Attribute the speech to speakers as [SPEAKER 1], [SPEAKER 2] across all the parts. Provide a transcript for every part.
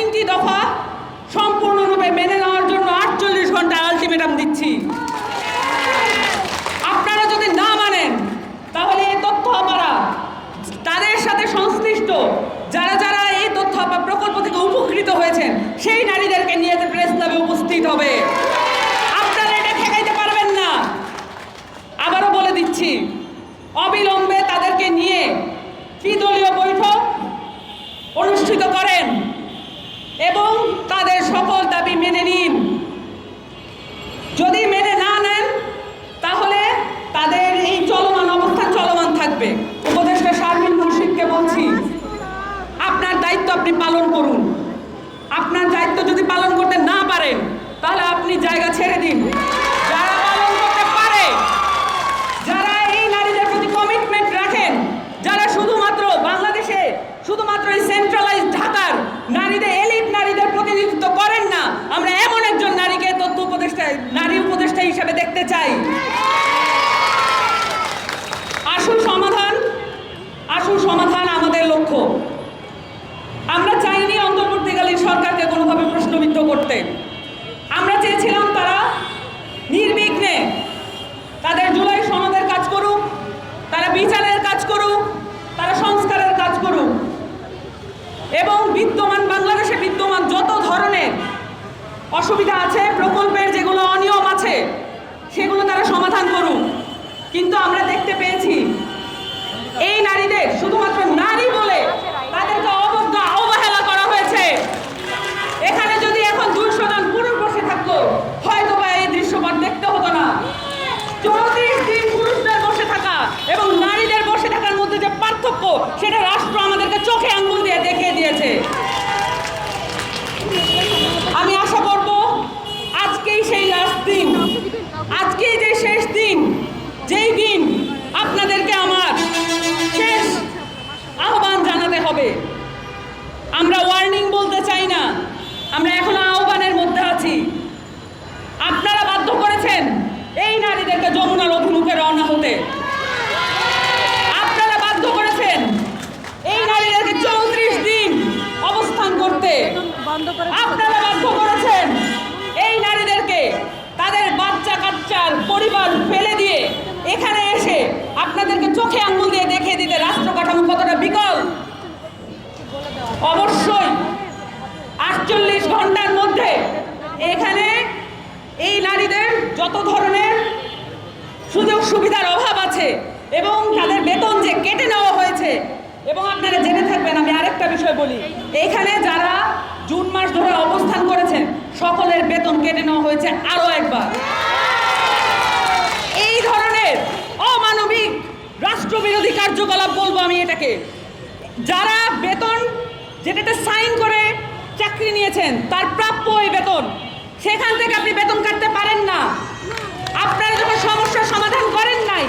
[SPEAKER 1] তিনটি দফা সম্পূর্ণরূপে মেনে নেওয়ার জন্য আটচল্লিশ ঘণ্টা আলটিমেটাম দিচ্ছি। আপনারা যদি না মানেন, তাহলে এই তথ্য আপারা তাদের সাথে সংশ্লিষ্ট, যারা যারা এই তথ্য আপা প্রকল্প থেকে উপকৃত হয়েছেন, সেই নারীদেরকে নিয়ে প্রেস ক্লাবে উপস্থিত হবে। আপনারা এটা ঠেকাইতে পারবেন না। আবারও বলে দিচ্ছি, অবিলম্বে তাদেরকে নিয়ে ত্রিদলীয় বৈঠক অনুষ্ঠিত করেন? তাদের সকল দাবি মেনে নিন যদি মেনে না নেন তাহলে তাদের এই চলমান অবস্থান চলমান থাকবে উপদেষ্টা শারমিন মুর্শিদকে বলছি আপনার দায়িত্ব আপনি পালন করুন আপনার দায়িত্ব যদি পালন করতে না পারেন তাহলে আপনি জায়গা ছেড়ে দিন যারা পালন করতে পারে যারা এই নারীদের প্রতি কমিটমেন্ট রাখেন যারা শুধুমাত্র বাংলাদেশে শুধুমাত্র এই সেন্ট্রালাইজ ঢাকার নারীদের এলিট নারীদের প্রতিনিধিত্ব করেন না আমরা এমন একজন নারীকে তথ্য উপদেষ্টা নারী উপদেষ্টা হিসেবে দেখতে চাই। আসল সমাধান আসল সমাধান আমাদের লক্ষ্য। আমরা চাইনি অন্তর্বর্তীকালীন সরকারকে কোনোভাবে প্রশ্নবিদ্ধ করতে। আমরা চেয়েছিলাম তারা নির্বিঘ্নে তাদের জুলাই সনদের কাজ করুক, তারা বিচারের কাজ করুক, তারা সংস্কারের কাজ করুক। এবং বিদ্যমান বাংলাদেশে বিদ্যমান যত ধরনের অসুবিধা আছে, প্রকল্পের আমরা ওয়ার্নিং বলতে চাই না। আমরা এখনও আহ্বানের মধ্যে আছি। আপনারা বাধ্য করেছেন এই নারীদেরকে যমুনার অভিমুখে রওনা হতে। আপনারা বাধ্য করেছেন এই নারীদেরকে চৌত্রিশ দিন অবস্থান করতে। আপনারা বাধ্য করেছেন এই নারীদেরকে তাদের বাচ্চা কাচ্চার পরিবার ফেলে দিয়ে এখানে এসে আপনাদেরকে চোখে আঙ্গুল অবশ্যই আটচল্লিশ ঘণ্টার মধ্যে এখানে এই নারীদের যত ধরনের সুযোগ সুবিধার অভাব আছে এবং তাদের বেতন যে কেটে নেওয়া হয়েছে, এবং আপনারা জেনে থাকবেন, আমি আরেকটা বিষয় বলি। এইখানে যারা জুন মাস ধরে অবস্থান করেছেন, সকলের বেতন কেটে নেওয়া হয়েছে আরও একবার। এই ধরনের অমানবিক রাষ্ট্রবিরোধী কার্যকলাপ বলব আমি এটাকে। যারা বেতন যেটাতে সাইন করে চাকরি নিয়েছেন, তার প্রাপ্য এই বেতন। সেখান থেকে আপনি বেতন কাটতে পারেন না। আপনারা যখন সমস্যার সমাধান করেন নাই,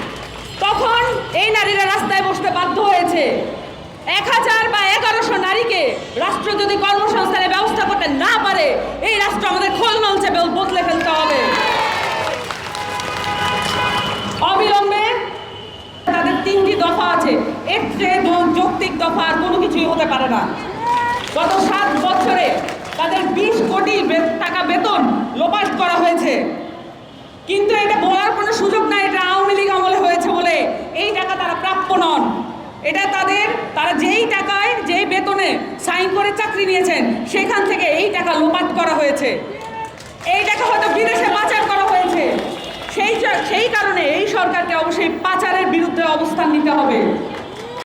[SPEAKER 1] তখন এই নারীরা রাস্তায় বসতে বাধ্য হয়েছে। এক হাজার বা এগারোশো নারীকে রাষ্ট্র যদি কর্মসংস্থানের ব্যবস্থা করতে না পারে, এই রাষ্ট্র আমাদের খোল নলছে বদলে ফেলতে হবে। অবিলম্বে তাদের তিনটি দফা আছে। এর চেয়ে যৌক্তিক দফা আর কোনো কিছুই হতে পারে না। গত সাত বছরে তাদের বিশ কোটি টাকা বেতন লোপাট করা হয়েছে। কিন্তু এটা বলার কোনো সুযোগ নাই, এটা আওয়ামী লীগ আমলে হয়েছে বলে এই টাকা তারা প্রাপ্য নন। এটা তাদের তারা যেই টাকায় যেই বেতনে সাইন করে চাকরি নিয়েছেন, সেখান থেকে এই টাকা লোপাট করা হয়েছে। এই টাকা হয়তো বিদেশে পাচার করা হয়েছে। সেই সেই কারণে এই সরকারকে অবশ্যই পাচারের বিরুদ্ধে অবস্থান নিতে হবে।